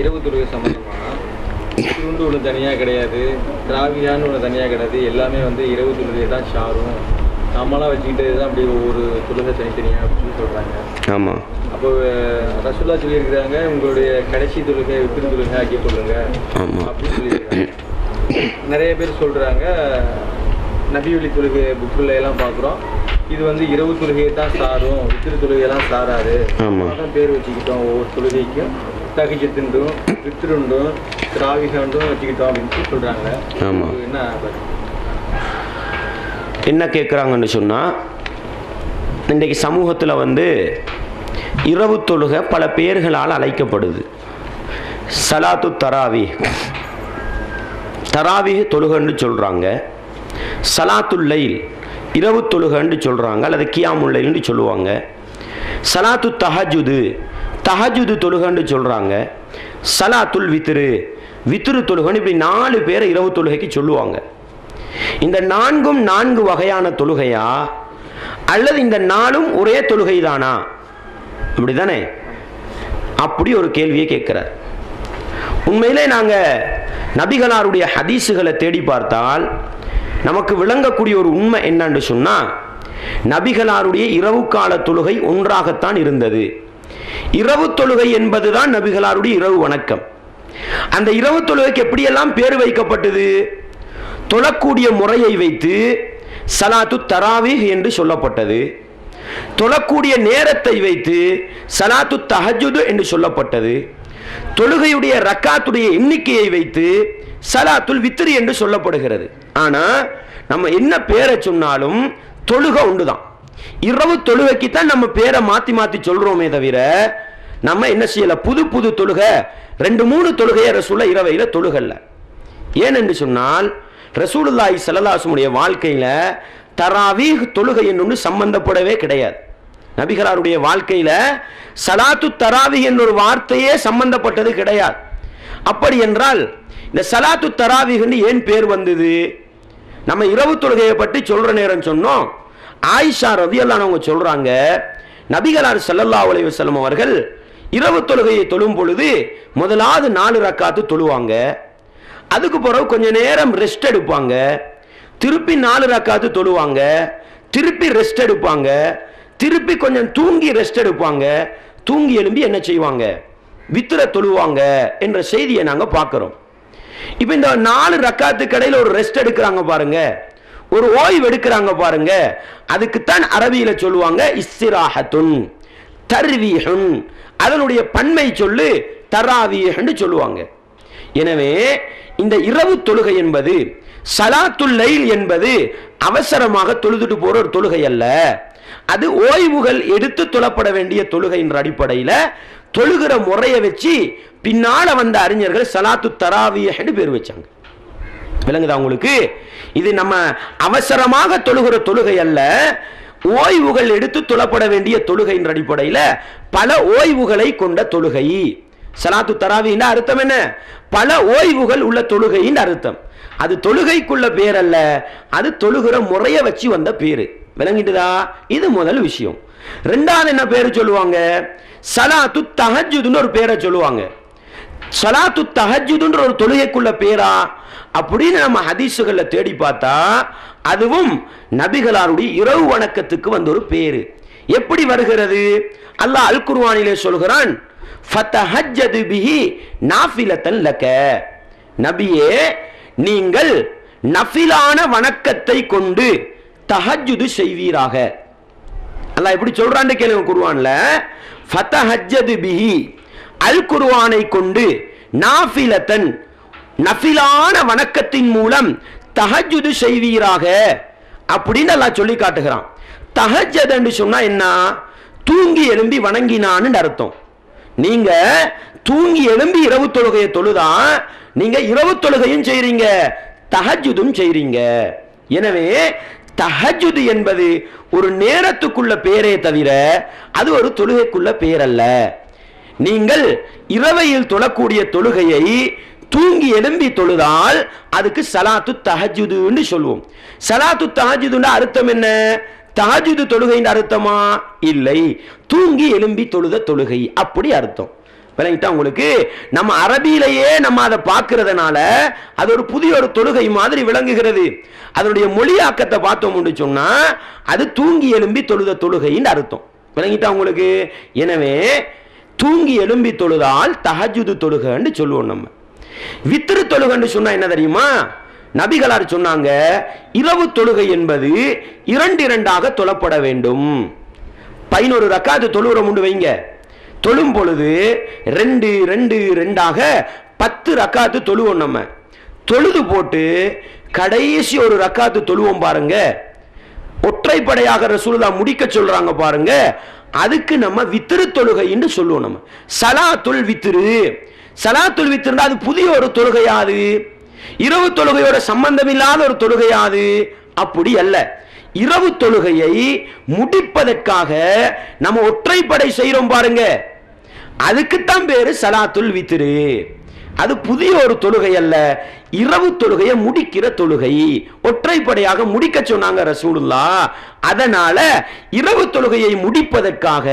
இரவு தொழுகை சம்பந்தமா? சுருண்டு ஒன்று தனியாக கிடையாது. திராவியான்னு ஒன்று தனியாக கிடையாது. எல்லாமே வந்து இரவு தொழுகை தான் ஷாரும். நம்மளாம் வச்சுக்கிட்டு தான் அப்படி ஒவ்வொரு தொழுகை தனித்தனியாக அப்படின்னு சொல்கிறாங்க ஆமாம் அப்போ ரசூல்லா சொல்லியிருக்கிறாங்க உங்களுடைய கடைசி தொழுகை வித்திரு தொழுகை ஆக்கி கொள்ளுங்க அப்படின்னு சொல்லியிருக்காங்க நிறைய பேர் சொல்கிறாங்க நபிவழி தொழுகை புக்கில் எல்லாம் பார்க்குறோம். இது வந்து இரவு தொழுகையை தான் சாரும் வித்திரு தொழுகையெல்லாம் சாராது. பேர் வச்சுக்கிட்டோம் ஒவ்வொரு தொழுகைக்கும் தகிஜத்துண்டும் வித்திருண்டும் திராவிகண்டும் வச்சுக்கிட்டோம் அப்படின்னு சொல்கிறாங்க ஆமா. என்ன? என்ன கேட்குறாங்கன்னு சொன்னால் இன்றைக்கு சமூகத்தில் வந்து இரவு தொழுகை பல பெயர்களால் அழைக்கப்படுது. சலாத்து தராவி. தராவி தொழுகைன்னு சொல்கிறாங்க சலாத்துல் லைல். இரவு தொழுகைன்னு சொல்கிறாங்க அல்லது கியாமுல்லைன்னு சொல்லுவாங்க. சலாத்து தஹஜுது. தஹஜுது தொழுகைன்னு சொல்கிறாங்க சலாத்துல் வித்ரு. வித்ரு தொழுகைன்னு இப்படி நாலு பேரை இரவு தொழுகைக்கு சொல்லுவாங்க. இந்த நான்கும் நான்கு வகையான தொழுகையா? அல்லது இந்த நாளும் ஒரே தொழுகை தானா அப்படிதானே அப்படி ஒரு கேள்வியை கேட்கிறார். உண்மையிலே நாங்கள் நபிகளாருடைய ஹதீஸுகளை தேடி பார்த்தால் நமக்கு விளங்கக்கூடிய ஒரு உண்மை என்னன்னு சொன்னால் நபிகளாருடைய இரவு கால தொழுகை ஒன்றாகத்தான் இருந்தது. இரவு தொழுகை என்பதுதான் நபிகளாருடைய இரவு வணக்கம். அந்த இரவு தொழுகைக்கு எப்படியெல்லாம் பேர் வைக்கப்பட்டது? தொழக்கூடிய முறையை வைத்து சலாத்து தராவீஹ் என்று சொல்லப்பட்டது. தொழக்கூடிய நேரத்தை வைத்து சலாத்து தஹஜுது என்று சொல்லப்பட்டது. தொழுகையுடைய ரக்காத்துடைய எண்ணிக்கையை வைத்து சலாத்துல் வித்திரி என்று சொல்லப்படுகிறது. ஆனால் நம்ம என்ன பேரை சொன்னாலும் தொழுகை ஒன்றுதான் இரவு தொழுகைக்கு தான் நம்ம பேரை மாற்றி மாற்றி சொல்கிறோமே தவிர நம்ம என்ன செய்யல? புது புது தொழுகை. ரெண்டு மூணு தொழுகையை ரசூல இரவையில் தொழுகல்ல ஏன் என்று சொன்னால் ரசூலுல்லாஹி ஸல்லல்லாஹு வாழ்க்கையில் தராவீஹ் தொழுகை என்று சம்பந்தப்படவே கிடையாது. நபிகராருடைய வாழ்க்கையில் சலாத்து தராவி என்னொரு ஒரு வார்த்தையே சம்பந்தப்பட்டது கிடையாது. அப்படி என்றால் இந்த சலாத்து தராவிகன்னு ஏன் பேர் வந்தது? நம்ம இரவு தொழுகையை பற்றி சொல்கிற நேரம் சொன்னோம். ஆயிஷா ரவியல்லான்னு அவங்க சொல்கிறாங்க நபிகளார் சல்லல்லா உலக வஸல்லம் அவர்கள் இரவு தொழுகையை தொழும் பொழுது முதலாவது நாலு ரக்காத்து தொழுவாங்க. அதுக்கு பிறகு கொஞ்ச நேரம் ரெஸ்ட் எடுப்பாங்க. திருப்பி நாலு ரக்காத்து தொழுவாங்க. திருப்பி ரெஸ்ட் எடுப்பாங்க. திருப்பி கொஞ்சம் தூங்கி ரெஸ்ட் எடுப்பாங்க. தூங்கி எழும்பி என்ன செய்வாங்க? வித்திர தொழுவாங்க என்ற செய்தியை நாங்கள் பார்க்குறோம். இப்போ இந்த நாலு ரக்காத்து கடையில் ஒரு ரெஸ்ட் எடுக்கிறாங்க பாருங்க. ஒரு ஓய்வு எடுக்கிறாங்க பாருங்க. அதுக்குத்தான் அரபியில் சொல்லுவாங்க இஸ்திராஹத்துன். தர்வீஹுன். அதனுடைய பன்மை சொல்லு தராவீஹ்னு சொல்லுவாங்க. எனவே இந்த இரவு தொழுகை என்பது சலாத்துல் லைல் என்பது அவசரமாக தொழுதுட்டு போற ஒரு தொழுகை அல்ல. அது ஓய்வுகள் எடுத்து தொழப்பட வேண்டிய தொழுகை என்ற அடிப்படையில தொழுகிற முறையை வச்சு பின்னால வந்த அறிஞர்கள் சலாத்து தராவியன்னு பேர் வச்சாங்க. விளங்குதா உங்களுக்கு? இது நம்ம அவசரமாக தொழுகிற தொழுகை அல்ல. ஓய்வுகள் எடுத்து தொழப்பட வேண்டிய தொழுகை என்ற பல ஓய்வுகளை கொண்ட தொழுகை. சலாத்து தராவின்னா அர்த்தம் என்ன? பல ஓய்வுகள் உள்ள தொழுகையின் அர்த்தம். அது தொழுகைக்குள்ள பேர் அல்ல அது தொழுகிற முறையை வச்சு வந்த பேரு. விளங்கிட்டுதா? இது முதல் விஷயம். ரெண்டாவது என்ன பேரு சொல்லுவாங்க? சலாத்து தஹஜுதுன்னு ஒரு பேரை சொல்லுவாங்க. சலாத்து தஹஜுதுன்ற ஒரு தொழுகைக்குள்ள பேரா? அப்படின்னு நம்ம ஹதீஸுகள்ல தேடி பார்த்தா அதுவும் நபிகளாருடைய இரவு வணக்கத்துக்கு வந்த ஒரு பேரு. எப்படி வருகிறது? அல்லாஹ் அல் குர்ஆனிலே சொல்கிறான் ஃபதஹஜ்ஜது நபியே நீங்கள் நஃபிலான வணக்கத்தை கொண்டு தஹஜுது செய்வீராக. அல்லாஹ் எப்படி சொல்றான்னு கேளுங்க குருவான்ல ஃபதஹஜ்ஜது பிஹி அல் குர்ஆனை கொண்டு நாஃபிலத்தன் நஃபிலான வணக்கத்தின் மூலம் தஹஜுது செய்வீராக அப்படின்னு எல்லாம் சொல்லி காட்டுகிறான். தஹஜ்ஜத் சொன்னா என்ன? தூங்கி எழும்பி வணங்கினான்னு அர்த்தம். நீங்க தூங்கி எழும்பி இரவு தொழுகையை தொழுதா நீங்க இரவு தொழுகையும் செய்றீங்க தஹஜுதும் செய்றீங்க. எனவே தஹஜுது என்பது ஒரு நேரத்துக்குள்ள பேரே தவிர அது ஒரு தொழுகைக்குள்ள பேர் அல்ல நீங்கள் இரவையில் தொழக்கூடிய தொழுகையை தூங்கி எழும்பி தொழுதால் அதுக்கு சலாத்து தஹஜுதுன்னு சொல்லுவோம் சலாத்து தஹஜுதுன்னு அர்த்தம் என்ன? தஹஜுது தொழுகைன்னு அர்த்தமா? இல்லை. தூங்கி எழும்பி தொழுத தொழுகை. அப்படி அர்த்தம். விளங்கிட்டா உங்களுக்கு? நம்ம அரபியிலேயே நம்ம அதை பார்க்கறதுனால அது ஒரு புதிய ஒரு தொழுகை மாதிரி விளங்குகிறது. அதனுடைய மொழியாக்கத்தை பார்த்தோம்னு சொன்னா அது தூங்கி எழும்பி தொழுத தொழுகைன்னு அர்த்தம். விளங்கிட்டா உங்களுக்கு? எனவே தூங்கி எழும்பி தொழுதால் தஹஜுது தொழுகைன்னு சொல்லுவோம் நம்ம. வித்திரு தொழுகைன்னு சொன்னா என்ன தெரியுமா? நபிகளார் சொன்னாங்க இரவு தொழுகை என்பது இரண்டு இரண்டாக தொழப்பட வேண்டும். பதினோரு ரக்காத்து தொழுகிற முண்டு வைங்க. தொழும் பொழுது ரெண்டு ரெண்டு ரெண்டாக பத்து ரக்காத்து தொழுவோம் நம்ம. தொழுது போட்டு கடைசி ஒரு ரக்காத்து தொழுவோம் பாருங்க. ஒற்றைப்படையாக சூழலா முடிக்க சொல்றாங்க பாருங்க. அதுக்கு நம்ம வித்திரு தொழுகைன்னு சொல்லுவோம் நம்ம. சலாத்துல் வித்திரு. சலாத்துல் வித்திருந்தா அது புதிய ஒரு தொழுகையாது. இரவு தொழுகையோட சம்பந்தம் இல்லாத ஒரு தொழுகையாது. அப்படி அல்ல. இரவு தொழுகையை முடிப்பதற்காக நம்ம ஒற்றைப்படை செய்யறோம் பாருங்க. அதுக்குத்தான் பேரு சலாத்துல் வித்திரு அது புதிய ஒரு தொழுகை அல்ல. இரவு தொழுகையை முடிக்கிற தொழுகை. ஒற்றைப்படையாக முடிக்க சொன்னாங்க ரசூலுல்லா. அதனால இரவு தொழுகையை முடிப்பதற்காக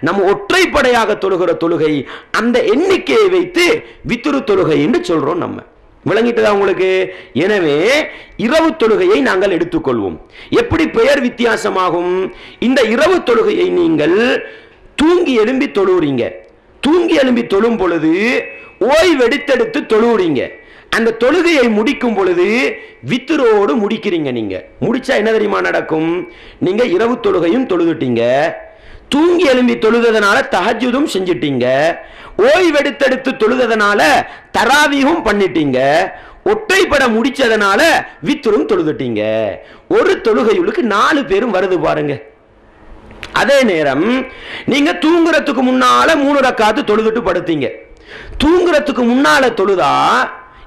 நம்ம ஒற்றைப்படையாக தொழுகிற தொழுகை அந்த எண்ணிக்கையை வைத்து வித்துரு தொழுகை என்று சொல்றோம் நம்ம. விளங்கிட்டதா உங்களுக்கு? எனவே இரவு தொழுகையை நாங்கள் எடுத்துக்கொள்வோம். எப்படி பெயர் வித்தியாசமாகும்? இந்த இரவு தொழுகையை நீங்கள் தூங்கி எழும்பி தொழுவுறீங்க. தூங்கி எழும்பி தொழும் பொழுது ஓய்வெடுத்தெடுத்து தொழுவுறீங்க. அந்த தொழுகையை முடிக்கும் பொழுது வித்துரோடு முடிக்கிறீங்க நீங்க. முடிச்சா என்ன தெரியுமா நடக்கும்? நீங்க இரவு தொழுகையும் தொழுதுட்டீங்க. தூங்கி எழும்பி தொழுதனால தகஜுதும் செஞ்சிட்டீங்க. ஓய்வெடுத்தெடுத்து தொழுதனால தராவியும் பண்ணிட்டீங்க. ஒற்றைப்பட முடிச்சதுனால வித்துரும் தொழுதுட்டீங்க. ஒரு தொழுகையுளுக்கு நாலு பேரும் வருது பாருங்க. அதே நேரம் நீங்க தூங்குறதுக்கு முன்னால மூணு ரக்காத்து தொழுதுட்டு படுத்தீங்க. தூங்குறதுக்கு முன்னால தொழுதா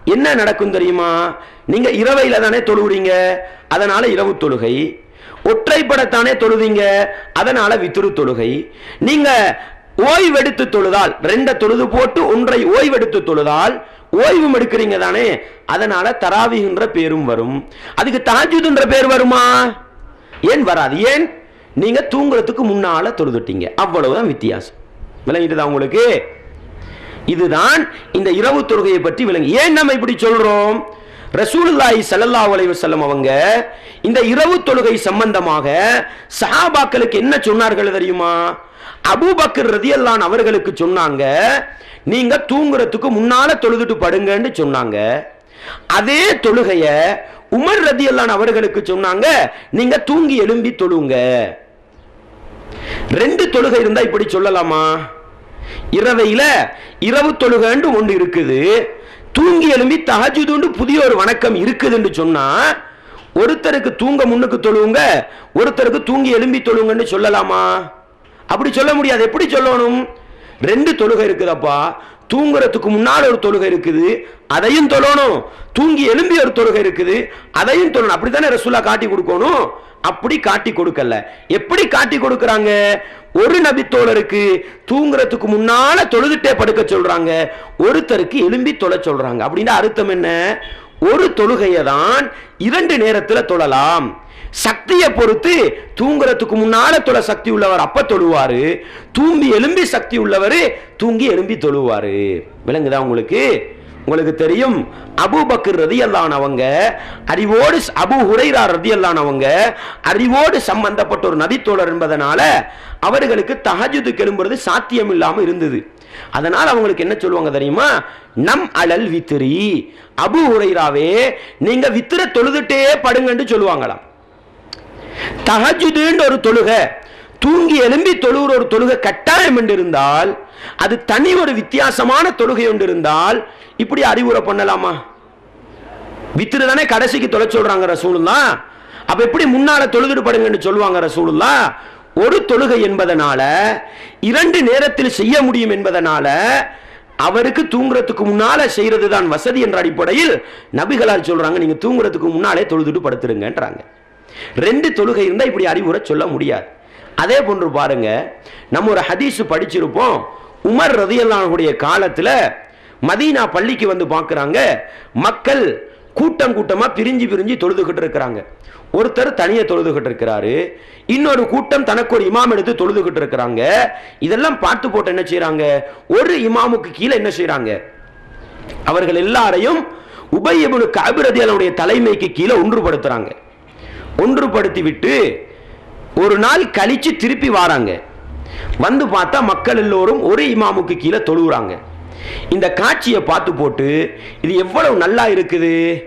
என்ன நடக்கும் தெரியுமா? நீங்க இரவையில தானே தொழுவுறீங்க. அதனால இரவு தொழுகை. ஒற்றைப்படத்தானே தொழுதீங்க. அதனால வித்துரு தொழுகை. நீங்க ஓய்வெடுத்து தொழுதால் ரெண்ட தொழுது போட்டு ஒன்றை ஓய்வெடுத்து தொழுதால் ஓய்வும் எடுக்கிறீங்க தானே. அதனால தராவிகின்ற பேரும் வரும். அதுக்கு தாஜுதுன்ற பேர் வருமா? ஏன் வராது. ஏன்? நீங்க தூங்குறதுக்கு முன்னால தொழுதுட்டீங்க. அவ்வளவுதான் வித்தியாசம். விளங்கிட்டுதான் உங்களுக்கு? இதுதான் இந்த இரவு தொழுகையை பற்றி விளங்கு. ஏன் நம்ம இப்படி சொல்றோம்? ரசூலுல்லாஹி ஸல்லல்லாஹு அலைஹி வஸல்லம் அவங்க இந்த இரவு தொழுகை சம்பந்தமாக சஹாபாக்களுக்கு என்ன சொன்னார்கள் தெரியுமா? அபூபக்கர் ரதியல்லான் அவர்களுக்கு சொன்னாங்க நீங்க தூங்குறதுக்கு முன்னால தொழுதுட்டு படுங்கன்னு சொன்னாங்க. அதே தொழுகைய உமர் ரதியல்லான் அவர்களுக்கு சொன்னாங்க நீங்க தூங்கி எழும்பி தொழுங்க. ரெண்டு தொழுகை இருந்தா இப்படி சொல்லலாமா? இரவையில இரவு தொழுகைன்னு ஒன்று இருக்குது. தூங்கி எழும்பி தகஜுதுண்டு புதிய ஒரு வணக்கம் இருக்குதுன்னு சொன்னா ஒருத்தருக்கு தூங்க முன்னுக்கு தொழுவுங்க ஒருத்தருக்கு தூங்கி எழும்பி தொழுங்கன்னு சொல்லலாமா? அப்படி சொல்ல முடியாது. எப்படி சொல்லணும்? ரெண்டு தொழுகை இருக்குதப்பா. தூங்குறதுக்கு முன்னால் ஒரு தொழுகை இருக்குது அதையும் தொழணும். தூங்கி எழும்பி ஒரு தொழுகை இருக்குது அதையும் தொழணும். அப்படித்தானே ரசூலா காட்டி கொடுக்கணும்? அப்படி காட்டி கொடுக்கல. எப்படி காட்டி கொடுக்குறாங்க? ஒரு நபித்தோழருக்கு தூங்குறதுக்கு முன்னால தொழுதுட்டே படுக்க சொல்றாங்க ஒருத்தருக்கு எலும்பி தொலை சொல்றாங்க. அப்படின்னா அர்த்தம் என்ன? ஒரு தொழுகையை தான் இரண்டு நேரத்தில் தொழலாம். சக்தியை பொறுத்து தூங்குறதுக்கு முன்னால தொழ சக்தி உள்ளவர் அப்ப தொழுவாரு தூங்கி எலும்பி சக்தி உள்ளவர் தூங்கி எலும்பி தொழுவாரு. விளங்குதா உங்களுக்கு? உங்களுக்கு தெரியும் அபூபக்கர் ரதி அல்லானவங்க அறிவோடு அபு ஹுரைரா ரதி அல்லானவங்க அறிவோடு சம்பந்தப்பட்ட ஒரு நபித்தோழர் என்பதனால அவர்களுக்கு தஹஜுது கெளும்புறது சாத்தியம் இல்லாமல் இருந்தது. அதனால் அவங்களுக்கு என்ன சொல்லுவாங்க தெரியுமா? நம் அலல் வித்திரி அபு ஹுரைராவே நீங்க வித்திர தொழுதுட்டே படுங்கன்னு சொல்லுவாங்களாம். தஹஜுதுன்னு ஒரு தொழுகை. தூங்கி எழும்பி தொழுகிற ஒரு தொழுகை கட்டாயம் என்று இருந்தால் அது தனி ஒரு வித்தியாசமான தொழுகை ஒன்று இருந்தால் இப்படி அறிவுரை பண்ணலாமா? வித்திரு தானே கடைசிக்கு தொலை சொல்றாங்க ரசூலுல்லா. அப்ப எப்படி முன்னால தொழுதுட்டு படுங்கன்னு சொல்லுவாங்க ரசூலுல்லா? ஒரு தொழுகை என்பதனால இரண்டு நேரத்தில் செய்ய முடியும் என்பதனால அவருக்கு தூங்குறதுக்கு முன்னால செய்யறது தான் வசதி என்ற அடிப்படையில் நபிகளார் சொல்றாங்க நீங்க தூங்குறதுக்கு முன்னாலே தொழுதுட்டு படுத்துருங்கன்றாங்க. ரெண்டு தொழுகை இருந்தால் இப்படி அறிவுரை சொல்ல முடியாது. அதே போன்று பாருங்க நம்ம ஒரு ஹதீஸ் படிச்சிருப்போம். உமர் ரதியல்லானுடைய காலத்துல மதீனா பள்ளிக்கு வந்து பார்க்குறாங்க. மக்கள் கூட்டம் கூட்டமா பிரிஞ்சு பிரிஞ்சு தொழுதுகிட்டு இருக்கிறாங்க. ஒருத்தர் தனியே தொழுதுகிட்டு இருக்கிறாரு. இன்னொரு கூட்டம் தனக்கு ஒரு இமாம் எடுத்து தொழுதுகிட்டு இருக்கிறாங்க. இதெல்லாம் பார்த்து போட்டு என்ன செய்யறாங்க ஒரு இமாமுக்கு கீழே என்ன செய்யறாங்க அவர்கள் எல்லாரையும் உபயபுனு காபிரதியனுடைய தலைமைக்கு கீழே ஒன்றுபடுத்துறாங்க. ஒன்றுபடுத்தி விட்டு ஒரு நாள் கழிச்சு திருப்பி வாராங்க. வந்து பார்த்தா மக்கள் எல்லோரும் ஒரு இமாமுக்கு கீழே தொழுகிறாங்க. இந்த காட்சியை பார்த்து போட்டு இது எவ்வளவு நல்லா இருக்குது?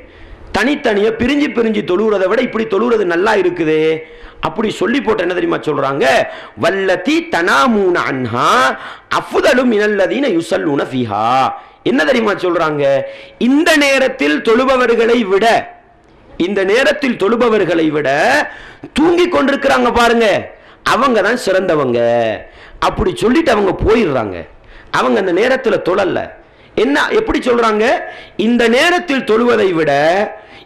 தனித்தனியாக பிரிஞ்சு பிரிஞ்சு தொழுகிறதை விட இப்படி தொழுகிறது நல்லா இருக்குது. அப்படி சொல்லி போட்டு என்ன தெரியுமா சொல்றாங்க? வல்லதி தனாமூன அன்ஹா அஃதலும் இனல்லதீன யுசல்லூன ஃபீஹா. என்ன தெரியுமா சொல்றாங்க? இந்த நேரத்தில் தொழுபவர்களை விட இந்த நேரத்தில் தொழுபவர்களை விட தூங்கி கொண்டிருக்கிறாங்க பாருங்க. அவங்க தான் சிறந்தவங்க. அப்படி சொல்லிட்டு அவங்க போயிடுறாங்க. அவங்க அந்த நேரத்தில் தொழல என்ன எப்படி சொல்றாங்க? இந்த நேரத்தில் தொழுவதை விட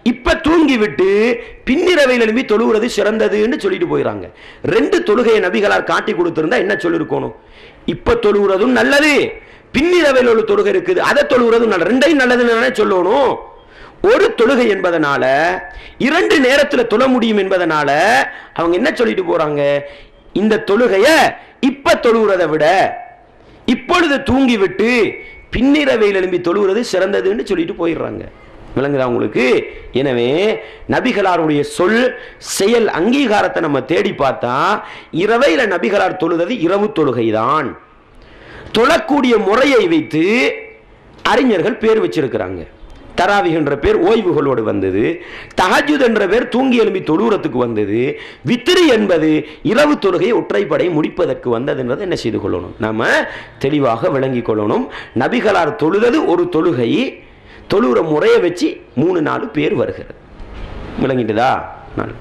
இப்ப தூங்கி விட்டு பின்னிரவையில் எழுப்பி தொழுகிறது சிறந்ததுன்னு சொல்லிட்டு போயிறாங்க ரெண்டு தொழுகையை நபிகளார் காட்டி கொடுத்திருந்தா என்ன சொல்லியிருக்கணும் இப்ப தொழுகிறதும் நல்லது. பின்னிரவையில் உள்ள தொழுகை இருக்குது. அதை தொழுகிறதும் நல்லது. ரெண்டையும் நல்லதுன்னு சொல்லணும்? ஒரு தொழுகை என்பதனால இரண்டு நேரத்தில் தொழ முடியும் என்பதனால அவங்க என்ன சொல்லிட்டு போறாங்க? இந்த தொழுகைய இப்ப தொழுகிறதை விட இப்பொழுது தூங்கி விட்டு பின்னிரவையில் எழும்பி தொழுகிறது சிறந்ததுன்னு சொல்லிட்டு போயிடுறாங்க. விளங்குதா உங்களுக்கு? எனவே நபிகளாருடைய சொல் செயல் அங்கீகாரத்தை நம்ம தேடி பார்த்தா இரவையில் நபிகளார் தொழுவது இரவு தொழுகை தான் தொழக்கூடிய முறையை வைத்து அறிஞர்கள் பேர் வச்சிருக்கிறாங்க. தராவிக் என்ற பேர் ஓய்வுகளோடு வந்தது. தஹஜுத் என்ற பேர் தூங்கி எழும்பி தொழுகிறதுக்கு வந்தது. வித்திரி என்பது இரவு தொழுகை ஒற்றைப்படை முடிப்பதற்கு வந்தது என்பதை என்ன செய்து கொள்ளணும்? நாம் தெளிவாக விளங்கிக் கொள்ளணும். நபிகளார் தொழுதது ஒரு தொழுகை. தொழுகிற முறையை வச்சு மூணு நாலு பேர் வருகிறது. விளங்கிட்டுதா? நாலு.